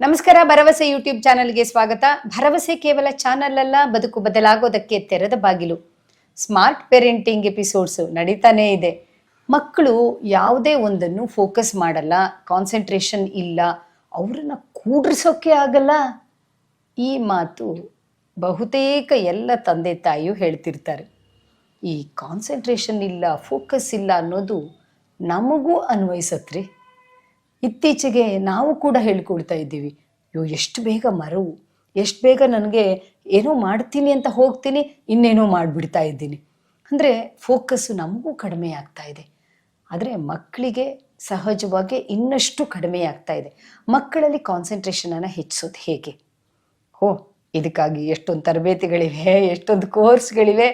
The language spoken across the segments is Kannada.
ನಮಸ್ಕಾರ, ಭರವಸೆ ಯೂಟ್ಯೂಬ್ ಚಾನಲ್ಗೆ ಸ್ವಾಗತ. ಭರವಸೆ ಕೇವಲ ಚಾನಲ್ ಅಲ್ಲ ಬದುಕು ಬದಲಾಗೋದಕ್ಕೆ ತೆರೆದ ಬಾಗಿಲು. ಸ್ಮಾರ್ಟ್ ಪೇರೆಂಟಿಂಗ್ ಎಪಿಸೋಡ್ಸ್ ನಡೀತಾನೇ ಇದೆ. ಮಕ್ಕಳು ಯಾವುದೇ ಒಂದನ್ನು ಫೋಕಸ್ ಮಾಡಲ್ಲ, ಕಾನ್ಸಂಟ್ರೇಷನ್ ಇಲ್ಲ, ಅವ್ರನ್ನ ಕೂಡ್ರಿಸೋಕೆ ಆಗಲ್ಲ. ಈ ಮಾತು ಬಹುತೇಕ ಎಲ್ಲ ತಂದೆ ತಾಯಿಯು ಹೇಳ್ತಿರ್ತಾರೆ. ಈ ಕಾನ್ಸಂಟ್ರೇಷನ್ ಇಲ್ಲ, ಫೋಕಸ್ ಇಲ್ಲ ಅನ್ನೋದು ನಮಗೂ ಅನ್ವಯಿಸತ್ರಿ? ಇತ್ತೀಚೆಗೆ ನಾವು ಕೂಡ ಹೇಳ್ಕೊಳ್ತಾ ಇದ್ದೀವಿ, ಅಯ್ಯೋ, ಎಷ್ಟು ಬೇಗ ಮರವು ಎಷ್ಟು ಬೇಗ ನನಗೆ ಏನೋ ಮಾಡ್ತೀನಿ ಅಂತ ಹೋಗ್ತೀನಿ, ಇನ್ನೇನೋ ಮಾಡಿಬಿಡ್ತಾ ಇದ್ದೀನಿ. ಅಂದರೆ ಫೋಕಸ್ಸು ನಮಗೂ ಕಡಿಮೆ ಆಗ್ತಾ ಇದೆ, ಆದರೆ ಮಕ್ಕಳಿಗೆ ಸಹಜವಾಗಿ ಇನ್ನಷ್ಟು ಕಡಿಮೆ ಆಗ್ತಾ ಇದೆ. ಮಕ್ಕಳಲ್ಲಿ ಕಾನ್ಸಂಟ್ರೇಷನನ್ನು ಹೆಚ್ಚಿಸೋದು ಹೇಗೆ? ಓ ಇದಕ್ಕಾಗಿ ಎಷ್ಟೊಂದು ತರಬೇತಿಗಳಿವೆ, ಎಷ್ಟೊಂದು ಕೋರ್ಸ್ಗಳಿವೆ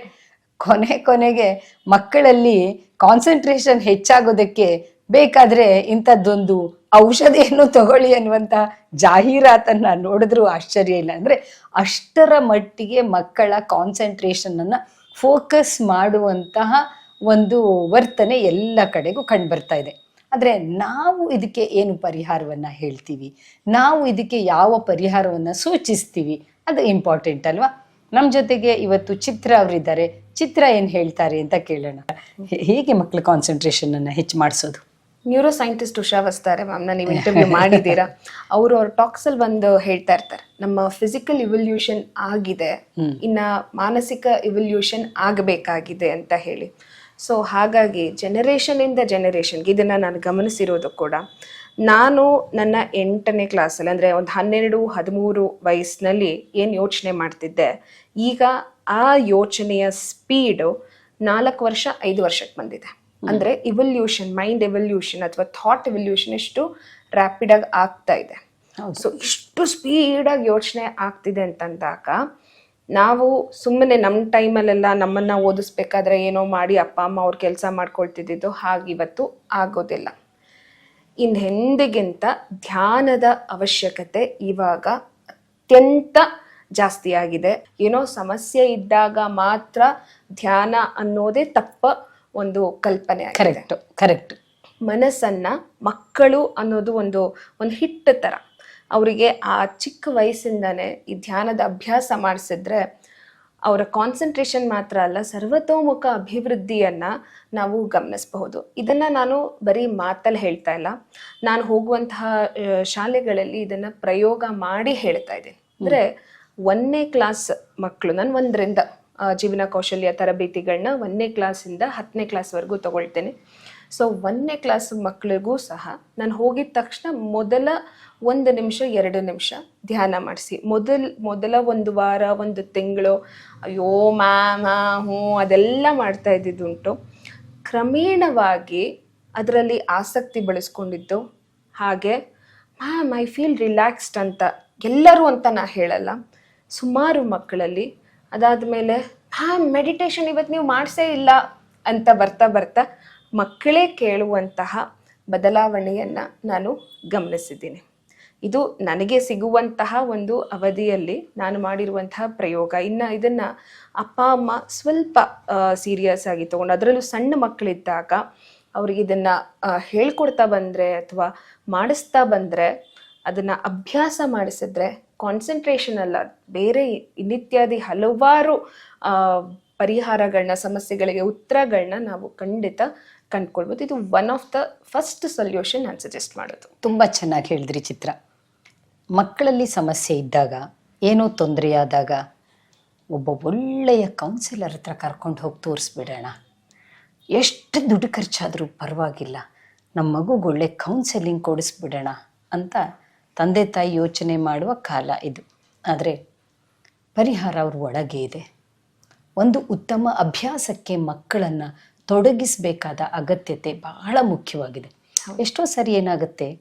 ಕೊನೆ ಕೊನೆಗೆ ಮಕ್ಕಳಲ್ಲಿ ಕಾನ್ಸಂಟ್ರೇಷನ್ ಹೆಚ್ಚಾಗೋದಕ್ಕೆ ಬೇಕಾದ್ರೆ ಇಂಥದ್ದೊಂದು ಔಷಧಿಯನ್ನು ತಗೊಳ್ಳಿ ಅನ್ನುವಂಥ ಜಾಹೀರಾತನ್ನ ನೋಡಿದ್ರೂ ಆಶ್ಚರ್ಯ ಇಲ್ಲ. ಅಂದ್ರೆ ಅಷ್ಟರ ಮಟ್ಟಿಗೆ ಮಕ್ಕಳ ಕಾನ್ಸಂಟ್ರೇಷನ್ ಅನ್ನ ಫೋಕಸ್ ಮಾಡುವಂತಹ ಒಂದು ವರ್ತನೆ ಎಲ್ಲ ಕಡೆಗೂ ಕಂಡು ಬರ್ತಾ ಇದೆ. ಆದರೆ ನಾವು ಇದಕ್ಕೆ ಏನು ಪರಿಹಾರವನ್ನ ಹೇಳ್ತೀವಿ? ನಾವು ಇದಕ್ಕೆ ಯಾವ ಪರಿಹಾರವನ್ನ ಸೂಚಿಸ್ತೀವಿ? ಅದು ಇಂಪಾರ್ಟೆಂಟ್ ಅಲ್ವಾ? ನಮ್ಮ ಜೊತೆಗೆ ಇವತ್ತು ಚಿತ್ರ ಅವರಿದ್ದಾರೆ. ಚಿತ್ರ ಏನು ಹೇಳ್ತಾರೆ ಅಂತ ಕೇಳೋಣ. ಹೇಗೆ ಮಕ್ಕಳ ಕಾನ್ಸಂಟ್ರೇಷನ್ ಅನ್ನ ಹೆಚ್ಚು ಮಾಡಿಸೋದು? Neuro scientist Usha Vastare ma'am ನೀವು ಇಂಟರ್ವ್ಯೂ ಮಾಡಿದ್ದೀರಾ? ಅವರು ಅವ್ರ ಟಾಕ್ಸ್ ಅಲ್ಲಿ ಬಂದು ಹೇಳ್ತಾ ಇರ್ತಾರೆ. ನಮ್ಮ ಫಿಸಿಕಲ್ ಇವಲ್ಯೂಷನ್ ಆಗಿದೆ. ಇನ್ನ ಮಾನಸಿಕ ಇವಲ್ಯೂಷನ್ ಆಗಬೇಕಾಗಿದೆ ಅಂತ ಹೇಳಿ. ಸೊ ಹಾಗಾಗಿ ಜನರೇಷನ್ ಇಂದ ಜನರೇಷನ್ಗೆ ಇದನ್ನ ನಾನು ಗಮನಿಸಿರೋದು ಕೂಡ ನಾನು ನನ್ನ ಎಂಟನೇ ಕ್ಲಾಸಲ್ಲಿ ಅಂದರೆ ಒಂದು ಹನ್ನೆರಡು ಹದಿಮೂರು ವಯಸ್ಸಿನಲ್ಲಿ ಏನು ಯೋಚನೆ ಮಾಡ್ತಿದ್ದೆ ಈಗ ಆ ಯೋಚನೆಯ ಸ್ಪೀಡು ನಾಲ್ಕು ವರ್ಷ ಐದು ವರ್ಷಕ್ಕೆ ಬಂದಿದೆ. ಅಂದ್ರೆ ಇವಲ್ಯೂಷನ್ ಮೈಂಡ್ ಎವಲ್ಯೂಷನ್ ಅಥವಾ ಥಾಟ್ ಎವಲ್ಯೂಷನ್ ಎಷ್ಟು ರ್ಯಾಪಿಡ್ ಆಗಿ ಆಗ್ತಾ ಇದೆ. ಸೊ ಇಷ್ಟು ಆಗಿ ಯೋಚನೆ ಆಗ್ತಿದೆ ಅಂತಂದಾಗ ನಾವು ಸುಮ್ಮನೆ ನಮ್ಮ ಟೈಮಲ್ಲೆಲ್ಲ ನಮ್ಮನ್ನ ಓದಿಸ್ಬೇಕಾದ್ರೆ ಏನೋ ಮಾಡಿ ಅಪ್ಪ ಅಮ್ಮ ಅವ್ರ ಕೆಲಸ ಮಾಡ್ಕೊಳ್ತಿದ್ದು ಹಾಗಿವತ್ತು ಆಗೋದಿಲ್ಲ. ಇನ್ನು ಹೆಂದಿಗಿಂತ ಧ್ಯಾನದ ಅವಶ್ಯಕತೆ ಇವಾಗ ಅತ್ಯಂತ ಜಾಸ್ತಿ ಆಗಿದೆ ಏನೋ ಸಮಸ್ಯೆ ಇದ್ದಾಗ ಮಾತ್ರ ಧ್ಯಾನ ಅನ್ನೋದೇ ತಪ್ಪ ಒಂದು ಕಲ್ಪನೆ ಕರೆಕ್ಟ್ ಕರೆಕ್ಟ್ ಮನಸ್ಸನ್ನ ಮಕ್ಕಳು ಅನ್ನೋದು ಒಂದು ಒಂದು ಹಿಟ್ಟು ತರ. ಅವರಿಗೆ ಆ ಚಿಕ್ಕ ವಯಸ್ಸಿಂದಾನೆ ಈ ಧ್ಯಾನದ ಅಭ್ಯಾಸ ಮಾಡಿಸಿದ್ರೆ ಅವರ ಕಾನ್ಸಂಟ್ರೇಷನ್ ಮಾತ್ರ ಅಲ್ಲ ಸರ್ವತೋಮುಖ ಅಭಿವೃದ್ಧಿಯನ್ನ ನಾವು ಗಮನಿಸಬಹುದು. ಇದನ್ನ ನಾನು ಬರೀ ಮಾತಲ್ಲಿ ಹೇಳ್ತಾ ಇಲ್ಲ. ನಾನು ಹೋಗುವಂತಹ ಶಾಲೆಗಳಲ್ಲಿ ಇದನ್ನ ಪ್ರಯೋಗ ಮಾಡಿ ಹೇಳ್ತಾ ಇದ್ದೀನಿ. ಅಂದ್ರೆ ಒಂದನೇ ಕ್ಲಾಸ್ ಮಕ್ಕಳು ನಾನು ಒಂದರಿಂದ. ಜೀವನ ಕೌಶಲ್ಯ ತರಬೇತಿಗಳನ್ನ ಒಂದನೇ ಕ್ಲಾಸಿಂದ ಹತ್ತನೇ ಕ್ಲಾಸ್ವರೆಗೂ ತಗೊಳ್ತೇನೆ. ಸೊ ಒಂದನೇ ಕ್ಲಾಸ್ ಮಕ್ಕಳಿಗೂ ಸಹ ನಾನು ಹೋಗಿದ ತಕ್ಷಣ ಮೊದಲ ಒಂದು ನಿಮಿಷ, ಎರಡು ನಿಮಿಷ ಧ್ಯಾನ ಮಾಡಿಸಿ. ಮೊದಲ ಮೊದಲ ಒಂದು ವಾರ, ಒಂದು ತಿಂಗಳು, ಅಯ್ಯೋ ಮ್ಯಾಮ್ ಹ್ಞೂ, ಅದೆಲ್ಲ ಮಾಡ್ತಾ ಇದ್ದಿದ್ದುಂಟು. ಕ್ರಮೇಣವಾಗಿ ಅದರಲ್ಲಿ ಆಸಕ್ತಿ ಬೆಳೆಸ್ಕೊಂಡಿದ್ದು ಹಾಗೆ, ಮ್ಯಾಮ್, ಐ ಫೀಲ್ ರಿಲ್ಯಾಕ್ಸ್ಡ್ ಅಂತ ಎಲ್ಲರೂ ಅಂತ ನಾ ಹೇಳಲ್ಲ. ಸುಮಾರು ಮಕ್ಕಳಲ್ಲಿ ಅದಾದಮೇಲೆ, ಹಾಂ ಮೆಡಿಟೇಷನ್ ಇವತ್ತು ನೀವು ಮಾಡಿಸೇ ಇಲ್ಲ ಅಂತ ಬರ್ತಾ ಬರ್ತಾ ಮಕ್ಕಳೇ ಕೇಳುವಂತಹ ಬದಲಾವಣೆಯನ್ನು ನಾನು ಗಮನಿಸಿದ್ದೀನಿ. ಇದು ನನಗೆ ಸಿಗುವಂತಹ ಒಂದು ಅವಧಿಯಲ್ಲಿ ನಾನು ಮಾಡಿರುವಂತಹ ಪ್ರಯೋಗ. ಇನ್ನು ಇದನ್ನು ಅಪ್ಪ, ಅಮ್ಮ ಸ್ವಲ್ಪ ಸೀರಿಯಸ್ ಆಗಿ ತೊಗೊಂಡು, ಅದರಲ್ಲೂ ಸಣ್ಣ ಮಕ್ಕಳಿದ್ದಾಗ ಅವ್ರಿಗೆ ಇದನ್ನು ಹೇಳ್ಕೊಡ್ತಾ ಬಂದರೆ ಅಥವಾ ಮಾಡಿಸ್ತಾ ಬಂದರೆ, ಅದನ್ನು ಅಭ್ಯಾಸ ಮಾಡಿಸಿದ್ರೆ ಕಾನ್ಸಂಟ್ರೇಷನ್ ಅಲ್ಲ, ಬೇರೆ ಇನ್ನಿತ್ಯಾದಿ ಹಲವಾರು ಪರಿಹಾರಗಳನ್ನ ಸಮಸ್ಯೆಗಳಿಗೆ ಉತ್ತರಗಳನ್ನ ನಾವು ಖಂಡಿತ ಕಂಡ್ಕೊಳ್ಬೋದು. ಇದು one of the first solution ನಾನು ಸಜೆಸ್ಟ್ ಮಾಡೋದು. ತುಂಬ ಚೆನ್ನಾಗಿ ಹೇಳಿದ್ರಿ ಚಿತ್ರ. ಮಕ್ಕಳಲ್ಲಿ ಸಮಸ್ಯೆ ಇದ್ದಾಗ, ಏನೋ ತೊಂದರೆಯಾದಾಗ ಒಬ್ಬ ಒಳ್ಳೆಯ ಕೌನ್ಸಿಲರ್ ಹತ್ರ ಕರ್ಕೊಂಡು ಹೋಗಿ ತೋರಿಸ್ಬಿಡೋಣ. ಎಷ್ಟು ದುಡ್ಡು ಖರ್ಚಾದರೂ ಪರವಾಗಿಲ್ಲ. ನಮ್ಮ ಮಗುಗೆ ಒಳ್ಳೆ ಕೌನ್ಸೆಲಿಂಗ್ ಕೊಡಿಸ್ಬಿಡೋಣ ಅಂತ ತಂದೆ ತಾಯಿ ಯೋಚನೆ ಮಾಡುವ ಕಾಲ ಇದು. ಆದರೆ ಪರಿಹಾರ ಅವ್ರ ಒಳಗೆ ಇದೆ. ಒಂದು ಉತ್ತಮ ಅಭ್ಯಾಸಕ್ಕೆ ಮಕ್ಕಳನ್ನು ತೊಡಗಿಸಬೇಕಾದ ಅಗತ್ಯತೆ ಬಹಳ ಮುಖ್ಯವಾಗಿದೆ. ಎಷ್ಟೋ ಸರಿ ಏನಾಗುತ್ತೆ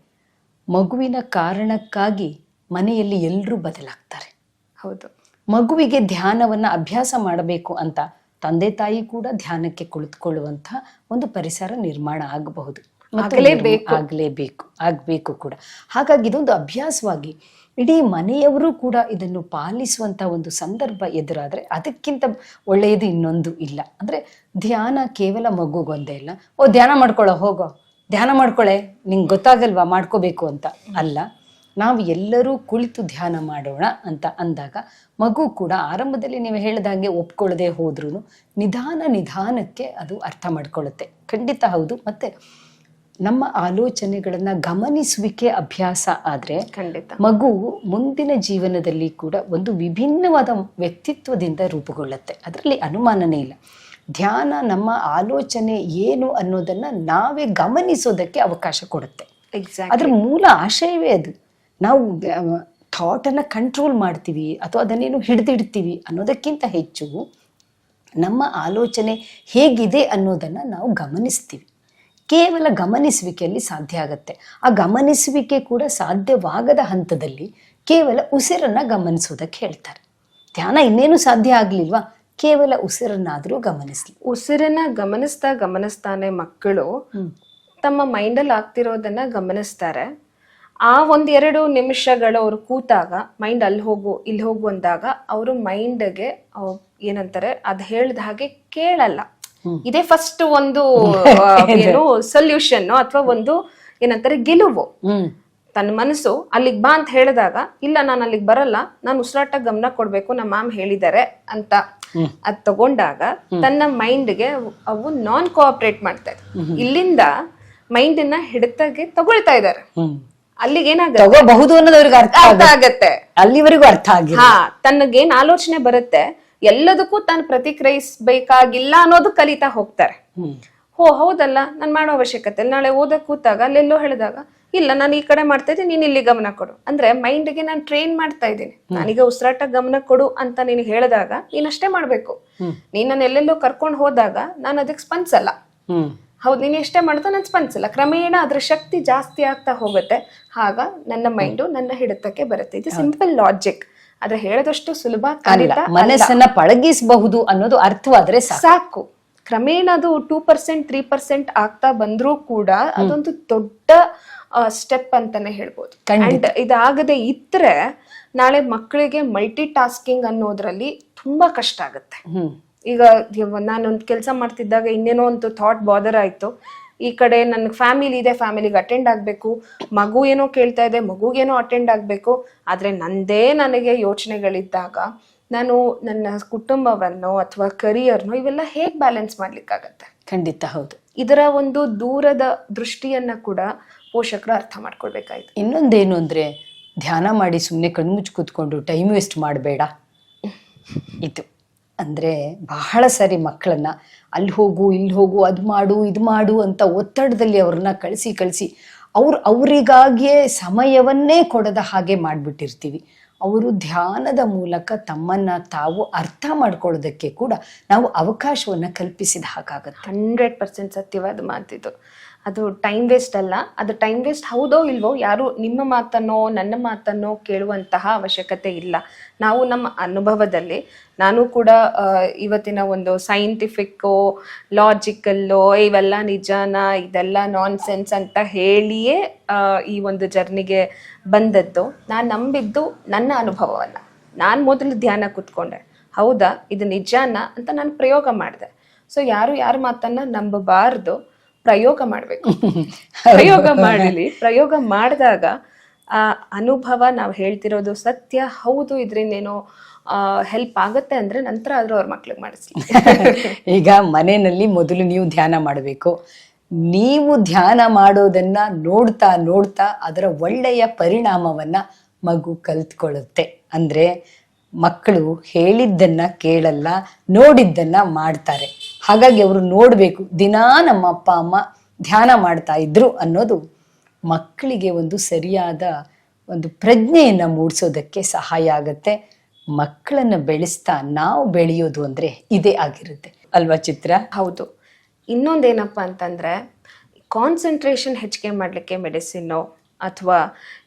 ಮಗುವಿನ ಕಾರಣಕ್ಕಾಗಿ ಮನೆಯಲ್ಲಿ ಎಲ್ಲರೂ ಬದಲಾಗ್ತಾರೆ. ಹೌದು. ಮಗುವಿಗೆ ಧ್ಯಾನವನ್ನು ಅಭ್ಯಾಸ ಮಾಡಬೇಕು ಅಂತ ತಂದೆ ತಾಯಿ ಕೂಡ ಧ್ಯಾನಕ್ಕೆ ಕುಳಿತುಕೊಳ್ಳುವಂಥ ಒಂದು ಪರಿಸರ ನಿರ್ಮಾಣ ಆಗಬಹುದು. ಆಗಲೇಬೇಕು. ಆಗಲೇಬೇಕು ಆಗಬೇಕು ಕೂಡ. ಹಾಗಾಗಿ ಇದೊಂದು ಅಭ್ಯಾಸವಾಗಿ ಇಡೀ ಮನೆಯವರು ಕೂಡ ಇದನ್ನು ಪಾಲಿಸುವಂತ ಒಂದು ಸಂದರ್ಭ ಎದುರಾದ್ರೆ ಅದಕ್ಕಿಂತ ಒಳ್ಳೆಯದು ಇನ್ನೊಂದು ಇಲ್ಲ. ಅಂದ್ರೆ ಧ್ಯಾನ ಕೇವಲ ಮಗುಗೊಂದೇ ಇಲ್ಲ. ಓ ಧ್ಯಾನ ಮಾಡ್ಕೊಳ್ಳೋ ಹೋಗೋ. ಧ್ಯಾನ ಮಾಡ್ಕೊಳ್ಳೆ ನಿಂಗೆ ಗೊತ್ತಾಗಲ್ವಾ ಮಾಡ್ಕೋಬೇಕು ಅಂತ. ಅಲ್ಲ ನಾವು ಎಲ್ಲರೂ ಕುಳಿತು ಧ್ಯಾನ ಮಾಡೋಣ ಅಂತ ಅಂದಾಗ ಮಗು ಕೂಡ ಆರಂಭದಲ್ಲಿ ನೀವು ಹೇಳ್ದಂಗೆ ಒಪ್ಕೊಳ್ಳದೆ ಹೋದ್ರೂ ನಿಧಾನ ನಿಧಾನಕ್ಕೆ ಅದು ಅರ್ಥ ಮಾಡ್ಕೊಳ್ಳುತ್ತೆ. ಖಂಡಿತ ಹೌದು. ಮತ್ತೆ ನಮ್ಮ ಆಲೋಚನೆಗಳನ್ನ ಗಮನಿಸುವಿಕೆ ಅಭ್ಯಾಸ ಆದ್ರೆ ಖಂಡಿತ. ಮಗು ಮುಂದಿನ ಜೀವನದಲ್ಲಿ ಕೂಡ ಒಂದು ವಿಭಿನ್ನವಾದ ವ್ಯಕ್ತಿತ್ವದಿಂದ ರೂಪುಗೊಳ್ಳುತ್ತೆ. ಅದರಲ್ಲಿ ಅನುಮಾನನೇ ಇಲ್ಲ. ಧ್ಯಾನ ನಮ್ಮ ಆಲೋಚನೆ ಏನು ಅನ್ನೋದನ್ನ ನಾವೇ ಗಮನಿಸೋದಕ್ಕೆ ಅವಕಾಶ ಕೊಡುತ್ತೆ. ಅದ್ರ ಮೂಲ ಆಶಯವೇ ಅದು. ನಾವು ಥಾಟನ್ನು ಕಂಟ್ರೋಲ್ ಮಾಡ್ತೀವಿ ಅಥವಾ ಅದನ್ನೇನು ಹಿಡಿದಿಡ್ತೀವಿ ಅನ್ನೋದಕ್ಕಿಂತ ಹೆಚ್ಚು ನಮ್ಮ ಆಲೋಚನೆ ಹೇಗಿದೆ ಅನ್ನೋದನ್ನು ನಾವು ಗಮನಿಸ್ತೀವಿ. ಕೇವಲ ಗಮನಿಸುವಿಕೆಯಲ್ಲಿ ಸಾಧ್ಯ ಆಗುತ್ತೆ. ಆ ಗಮನಿಸುವಿಕೆ ಕೂಡ ಸಾಧ್ಯವಾಗದ ಹಂತದಲ್ಲಿ ಕೇವಲ ಉಸಿರನ್ನು ಗಮನಿಸೋದಕ್ಕೆ ಹೇಳ್ತಾರೆ. ಧ್ಯಾನ ಇನ್ನೇನು ಸಾಧ್ಯ ಆಗಲಿಲ್ವಾ? ಕೇವಲ ಉಸಿರನ್ನಾದರೂ ಗಮನಿಸಲಿ. ಉಸಿರನ್ನ ಗಮನಿಸ್ತಾ ಗಮನಿಸ್ತಾನೆ ಮಕ್ಕಳು ತಮ್ಮ ಮೈಂಡಲ್ಲಿ ಆಗ್ತಿರೋದನ್ನ ಗಮನಿಸ್ತಾರೆ. ಆ ಒಂದೆರಡು ನಿಮಿಷಗಳು ಅವರು ಕೂತಾಗ ಮೈಂಡ್ ಅಲ್ಲಿ ಹೋಗು ಇಲ್ಲಿ ಹೋಗು ಅಂದಾಗ ಅವರು ಮೈಂಡ್ಗೆ ಏನಂತಾರೆ ಅದು ಹೇಳಿದ ಹಾಗೆ ಕೇಳಲ್ಲ. ಇದೇ ಫಸ್ಟ್ ಒಂದು ಏನು ಸೊಲ್ಯೂಷನ್ ಅಥವಾ ಒಂದು ಏನಂತಾರೆ ಗೆಲುವು. ತನ್ನ ಮನಸ್ಸು ಅಲ್ಲಿಗೆ ಬಾ ಅಂತ ಹೇಳಿದಾಗ ಇಲ್ಲ ನಾನು ಅಲ್ಲಿಗೆ ಬರಲ್ಲ ನಾನು ಉಸಿರಾಟ ಗಮನ ಕೊಡ್ಬೇಕು ನಮ್ಮ ಮ್ಯಾಮ್ ಹೇಳಿದ್ದಾರೆ ಅಂತ ಅದ್ ತಗೊಂಡಾಗ ತನ್ನ ಮೈಂಡ್ಗೆ ಅವು ನಾನ್ ಕೋಆಪರೇಟ್ ಮಾಡ್ತಾ ಇದೆ ಇಲ್ಲಿಂದ ಮೈಂಡ್ನ ಹಿಡಿತಾಗೆ ತಗೊಳ್ತಾ ಇದ್ದಾರೆ. ಅಲ್ಲಿಗೆ ಏನಾಗುತ್ತೆ? ತಗೋಬಹುದು ಅನ್ನೋದು ಅವ್ರಿಗೆ ಅರ್ಥ ಅರ್ಥ ಆಗತ್ತೆ. ಅಲ್ಲಿವರೆಗೂ ಅರ್ಥ ಆಗಿ ಹಾ ತನಗೇನ್ ಆಲೋಚನೆ ಬರುತ್ತೆ ಎಲ್ಲದಕ್ಕೂ ತಾನು ಪ್ರತಿಕ್ರಿಯಿಸ್ಬೇಕಾಗಿಲ್ಲ ಅನ್ನೋದು ಕಲಿತಾ ಹೋಗ್ತಾರೆ. ಹೋ ಹೌದಲ್ಲ ನಾನು ಮಾಡೋ ಅವಶ್ಯಕತೆ ಇಲ್ಲ. ನಾಳೆ ಓದಕ್ಕೆ ಕೂತಾಗ ಅಲ್ಲೆಲ್ಲೋ ಹೇಳಿದಾಗ ಇಲ್ಲ ನಾನು ಈ ಕಡೆ ಮಾಡ್ತಾ ಇದ್ದೀನಿ ನೀನು ಇಲ್ಲಿ ಗಮನ ಕೊಡು. ಅಂದ್ರೆ ಮೈಂಡ್ಗೆ ನಾನು ಟ್ರೈನ್ ಮಾಡ್ತಾ ಇದ್ದೀನಿ. ನಾನೀಗ ಉಸಿರಾಟ ಗಮನ ಕೊಡು ಅಂತ ನೀನು ಹೇಳಿದಾಗ ನೀನಷ್ಟೇ ಮಾಡ್ಬೇಕು. ನೀನ್ ನಾನು ಎಲ್ಲೆಲ್ಲೋ ಕರ್ಕೊಂಡು ಹೋದಾಗ ನಾನು ಅದಕ್ಕೆ ಸ್ಪಂದಿಸಲ್ಲ ಹೌದು ನೀನು ಎಷ್ಟೇ ಮಾಡಿದ್ರು ನಾನು ಸ್ಪಂದಿಸಲ್ಲ ಕ್ರಮೇಣ ಅದ್ರ ಶಕ್ತಿ ಜಾಸ್ತಿ ಆಗ್ತಾ ಹೋಗುತ್ತೆ. ಆಗ ನನ್ನ ಮೈಂಡು ನನ್ನ ಹಿಡಿತಕ್ಕೆ ಬರುತ್ತೆ. ಇದು ಸಿಂಪಲ್ ಲಾಜಿಕ್ ಆದ್ರೆ ಹೇಳದಷ್ಟು ಸುಲಭ ಮನಸ್ಸನ್ನ ಪಳಗಿಸಬಹುದು ಅನ್ನೋದು ಅರ್ಥವಾದ್ರೆ ಸಾಕು. ಸಾಕು. ಕ್ರಮೇಣ ಅದು ಟೂ ಪರ್ಸೆಂಟ್ ತ್ರೀ ಪರ್ಸೆಂಟ್ ಆಗ್ತಾ ಬಂದ್ರೂ ಕೂಡ ಅದೊಂದು ದೊಡ್ಡ ಸ್ಟೆಪ್ ಅಂತಾನೆ ಹೇಳ್ಬೋದು. ಅಂಡ್ ಇದಾಗದೆ ಇದ್ರೆ ನಾಳೆ ಮಕ್ಕಳಿಗೆ ಮಲ್ಟಿ ಟಾಸ್ಕಿಂಗ್ ಅನ್ನೋದ್ರಲ್ಲಿ ತುಂಬಾ ಕಷ್ಟ ಆಗುತ್ತೆ. ಈಗ ನಾನೊಂದು ಕೆಲಸ ಮಾಡ್ತಿದ್ದಾಗ ಇನ್ನೇನೋ ಒಂದು ಥಾಟ್ ಬಾದರ್ ಆಯ್ತು. ಈ ಕಡೆ ನನ್ನ ಫ್ಯಾಮಿಲಿ ಇದೆ ಫ್ಯಾಮಿಲಿಗೆ ಅಟೆಂಡ್ ಆಗಬೇಕು. ಮಗು ಏನೋ ಕೇಳ್ತಾ ಇದೆ ಮಗುಗೇನೋ ಅಟೆಂಡ್ ಆಗಬೇಕು. ಆದರೆ ನಂದೇ ನನಗೆ ಯೋಚನೆಗಳಿದ್ದಾಗ ನಾನು ನನ್ನ ಕುಟುಂಬವನ್ನು ಅಥವಾ ಕರಿಯರ್ನೋ ಇವೆಲ್ಲ ಹೇಗೆ ಬ್ಯಾಲೆನ್ಸ್ ಮಾಡಲಿಕ್ಕಾಗತ್ತೆ? ಖಂಡಿತ ಹೌದು. ಇದರ ಒಂದು ದೂರದ ದೃಷ್ಟಿಯನ್ನು ಕೂಡ ಪೋಷಕರು ಅರ್ಥ ಮಾಡ್ಕೊಳ್ಬೇಕಾಯ್ತು. ಇನ್ನೊಂದೇನು ಅಂದರೆ ಧ್ಯಾನ ಮಾಡಿ ಸುಮ್ಮನೆ ಕಣ್ಮುಚ್ಚಿ ಕೂತ್ಕೊಂಡು ಟೈಮ್ ವೇಸ್ಟ್ ಮಾಡಬೇಡ. ಇದು. ಅಂದ್ರೆ ಬಹಳ ಸರಿ ಮಕ್ಕಳನ್ನ ಅಲ್ಲಿ ಹೋಗು, ಇಲ್ಲಿ ಹೋಗು, ಅದು ಮಾಡು, ಇದು ಮಾಡು ಅಂತ ಒತ್ತಡದಲ್ಲಿ ಅವ್ರನ್ನ ಕಳಿಸಿ ಕಳಿಸಿ ಅವ್ರು ಅವರಿಗಾಗಿಯೇ ಸಮಯವನ್ನೇ ಕೊಡದ ಹಾಗೆ ಮಾಡಿಬಿಟ್ಟಿರ್ತೀವಿ. ಅವರು ಧ್ಯಾನದ ಮೂಲಕ ತಮ್ಮನ್ನ ತಾವು ಅರ್ಥ ಮಾಡ್ಕೊಳ್ಳೋದಕ್ಕೆ ಕೂಡ ನಾವು ಅವಕಾಶವನ್ನ ಕಲ್ಪಿಸಿದ ಹಾಗಾಗುತ್ತೆ. ಹಂಡ್ರೆಡ್ ಪರ್ಸೆಂಟ್ ಸತ್ಯವಾದ ಮಾತಿದು. ಅದು ಟೈಮ್ ವೇಸ್ಟ್ ಅಲ್ಲ. ಅದು ಟೈಮ್ ವೇಸ್ಟ್ ಹೌದೋ ಇಲ್ವೋ ಯಾರು ನಿಮ್ಮ ಮಾತನ್ನೋ, ನನ್ನ ಮಾತನ್ನೋ ಕೇಳುವಂತಹ ಅವಶ್ಯಕತೆ ಇಲ್ಲ. ನಾವು ನಮ್ಮ ಅನುಭವದಲ್ಲಿ ನಾನು ಕೂಡ ಇವತ್ತಿನ ಒಂದು ಸೈಂಟಿಫಿಕ್ಕೋ ಲಾಜಿಕಲ್ಲೋ ಇವೆಲ್ಲ ನಿಜಾನ, ಇದೆಲ್ಲ ನಾನ್ ಸೆನ್ಸ್ ಅಂತ ಹೇಳಿಯೇ ಈ ಒಂದು ಜರ್ನಿಗೆ ಬಂದದ್ದು. ನಾನು ನಂಬಿದ್ದು ನನ್ನ ಅನುಭವವನ್ನು ನಾನು ಮೊದಲು ಧ್ಯಾನ ಕೂತ್ಕೊಂಡೆ. ಹೌದಾ? ಇದು ನಿಜಾನ ಅಂತ ನಾನು ಪ್ರಯೋಗ ಮಾಡಿದೆ. ಸೊ ಯಾರು ಯಾರ ಮಾತನ್ನ ನಂಬಬಾರ್ದು. ಪ್ರಯೋಗ ಮಾಡಬೇಕು. ಪ್ರಯೋಗ ಮಾಡಲಿ. ಪ್ರಯೋಗ ಮಾಡಿದಾಗ ಆ ಅನುಭವ ನಾವು ಹೇಳ್ತಿರೋದು ಸತ್ಯ ಹೌದು ಇದರಿಂದ ಏನೋ ಹೆಲ್ಪ್ ಆಗುತ್ತೆ ಅಂದ್ರೆ ನಂತರ ಆದ್ರೂ ಅವ್ರ ಮಕ್ಳಿಗೆ ಮಾಡಿಸ್ಲಿ. ಈಗ ಮನೆಯಲ್ಲಿ ಮೊದಲು ನೀವು ಧ್ಯಾನ ಮಾಡಬೇಕು. ನೀವು ಧ್ಯಾನ ಮಾಡೋದನ್ನ ನೋಡ್ತಾ ನೋಡ್ತಾ ಅದರ ಒಳ್ಳೆಯ ಪರಿಣಾಮವನ್ನ ಮಗು ಕಲ್ತ್ಕೊಳ್ಳುತ್ತೆ ಅಂದ್ರೆ ಮಕ್ಕಳು ಹೇಳಿದ್ದನ್ನ ಕೇಳಲ್ಲ ನೋಡಿದ್ದನ್ನ ಮಾಡ್ತಾರೆ. ಹಾಗಾಗಿ ಅವರು ನೋಡಬೇಕು, ದಿನಾ ನಮ್ಮ ಅಪ್ಪ, ಅಮ್ಮ ಧ್ಯಾನ ಮಾಡ್ತಾ ಇದ್ರು ಅನ್ನೋದು ಮಕ್ಕಳಿಗೆ ಒಂದು ಸರಿಯಾದ ಒಂದು ಪ್ರಜ್ಞೆಯನ್ನು ಮೂಡಿಸೋದಕ್ಕೆ ಸಹಾಯ ಆಗತ್ತೆ. ಮಕ್ಕಳನ್ನು ಬೆಳೆಸ್ತಾ ನಾವು ಬೆಳೆಯೋದು ಅಂದ್ರೆ ಇದೇ ಆಗಿರುತ್ತೆ. ಅಲ್ವಾ ಚಿತ್ರ? ಹೌದು. ಇನ್ನೊಂದೇನಪ್ಪ ಅಂತಂದ್ರೆ ಕಾನ್ಸಂಟ್ರೇಷನ್ ಹೆಚ್ಚಿಗೆ ಮಾಡ್ಲಿಕ್ಕೆ ಮೆಡಿಸಿನ್ ಅಥವಾ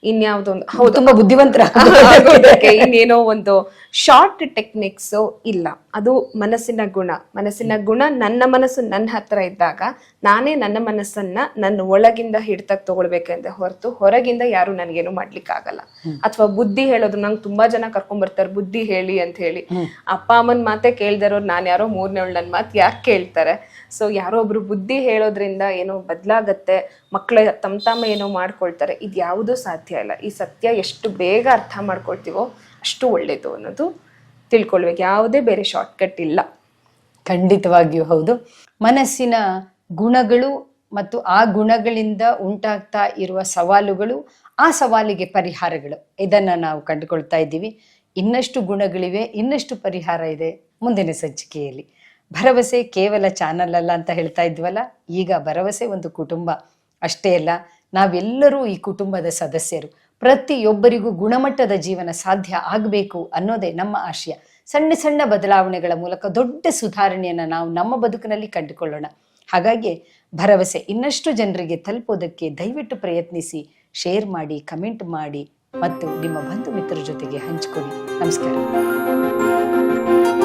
ಇನ್ಯಾವುದೊಂದು ಹೌದು ತುಂಬಾ ಬುದ್ಧಿವಂತರ ಇನ್ನೇನೋ ಒಂದು ಶಾರ್ಟ್ ಟೆಕ್ನಿಕ್ಸ್ ಇಲ್ಲ. ಅದು ಮನಸ್ಸಿನ ಗುಣ. ಮನಸ್ಸಿನ ಗುಣ ನನ್ನ ಮನಸ್ಸು ನನ್ನ ಹತ್ರ ಇದ್ದಾಗ ನಾನೇ ನನ್ನ ಮನಸ್ಸನ್ನ ನನ್ನ ಒಳಗಿಂದ ಹಿಡ್ತಕ್ ತಗೊಳ್ಬೇಕಂದ್ರೆ ಹೊರತು ಹೊರಗಿಂದ ಯಾರು ನನಗೇನು ಮಾಡ್ಲಿಕ್ಕೆ ಆಗಲ್ಲ. ಅಥವಾ ಬುದ್ಧಿ ಹೇಳೋದು ನಂಗೆ ತುಂಬಾ ಜನ ಕರ್ಕೊಂಡ್ ಬರ್ತಾರೆ ಬುದ್ಧಿ ಹೇಳಿ ಅಂತ ಹೇಳಿ. ಅಪ್ಪ ಅಮ್ಮನ ಮಾತೆ ಕೇಳ್ದಿರೋರು ನಾನು ಯಾರೋ ಮೂರನೇವಳು ನನ್ನ ಮಾತು ಯಾಕೆ ಕೇಳ್ತಾರೆ? ಸೊ ಯಾರೋ ಒಬ್ರು ಬುದ್ಧಿ ಹೇಳೋದ್ರಿಂದ ಏನೋ ಬದಲಾಗತ್ತೆ ಮಕ್ಕಳ ತಮ್ಮ ತಮ್ಮ ಏನೋ ಮಾಡ್ಕೊಳ್ತಾರೆ ಇದು ಯಾವುದೂ ಸಾಧ್ಯ ಇಲ್ಲ. ಈ ಸತ್ಯ ಎಷ್ಟು ಬೇಗ ಅರ್ಥ ಮಾಡ್ಕೊಳ್ತೀವೋ ಅಷ್ಟು ಒಳ್ಳೇದು ಅನ್ನೋದು ತಿಳ್ಕೊಳ್ಬೇಕು. ಯಾವುದೇ ಬೇರೆ ಶಾರ್ಟ್ಕಟ್ ಇಲ್ಲ. ಖಂಡಿತವಾಗಿಯೂ ಹೌದು. ಮನಸ್ಸಿನ ಗುಣಗಳು ಮತ್ತು ಆ ಗುಣಗಳಿಂದ ಉಂಟಾಗ್ತಾ ಇರುವ ಸವಾಲುಗಳು, ಆ ಸವಾಲಿಗೆ ಪರಿಹಾರಗಳು. ಇದನ್ನ ನಾವು ಕಂಡುಕೊಳ್ತಾ ಇದ್ದೀವಿ. ಇನ್ನಷ್ಟು ಗುಣಗಳಿವೆ, ಇನ್ನಷ್ಟು ಪರಿಹಾರ ಇದೆ ಮುಂದಿನ ಸಂಚಿಕೆಯಲ್ಲಿ. ಭರವಸೆ ಕೇವಲ ಚಾನಲ್ ಅಲ್ಲ ಅಂತ ಹೇಳ್ತಾ ಇದ್ವಲ್ಲ, ಈಗ ಭರವಸೆ ಒಂದು ಕುಟುಂಬ. ಅಷ್ಟೇ ಅಲ್ಲ, ನಾವೆಲ್ಲರೂ ಈ ಕುಟುಂಬದ ಸದಸ್ಯರು. ಪ್ರತಿಯೊಬ್ಬರಿಗೂ ಗುಣಮಟ್ಟದ ಜೀವನ ಸಾಧ್ಯ ಆಗಬೇಕು ಅನ್ನೋದೇ ನಮ್ಮ ಆಶಯ. ಸಣ್ಣ ಸಣ್ಣ ಬದಲಾವಣೆಗಳ ಮೂಲಕ ದೊಡ್ಡ ಸುಧಾರಣೆಯನ್ನು ನಾವು ನಮ್ಮ ಬದುಕಿನಲ್ಲಿ ಕಂಡುಕೊಳ್ಳೋಣ. ಹಾಗಾಗಿ ಭರವಸೆ ಇನ್ನಷ್ಟು ಜನರಿಗೆ ತಲುಪೋದಕ್ಕೆ ದಯವಿಟ್ಟು ಪ್ರಯತ್ನಿಸಿ, ಶೇರ್ ಮಾಡಿ, ಕಮೆಂಟ್ ಮಾಡಿ ಮತ್ತು ನಿಮ್ಮ ಬಂಧು ಮಿತ್ರರ ಜೊತೆಗೆ ಹಂಚಿಕೊಳ್ಳಿ. ನಮಸ್ಕಾರ.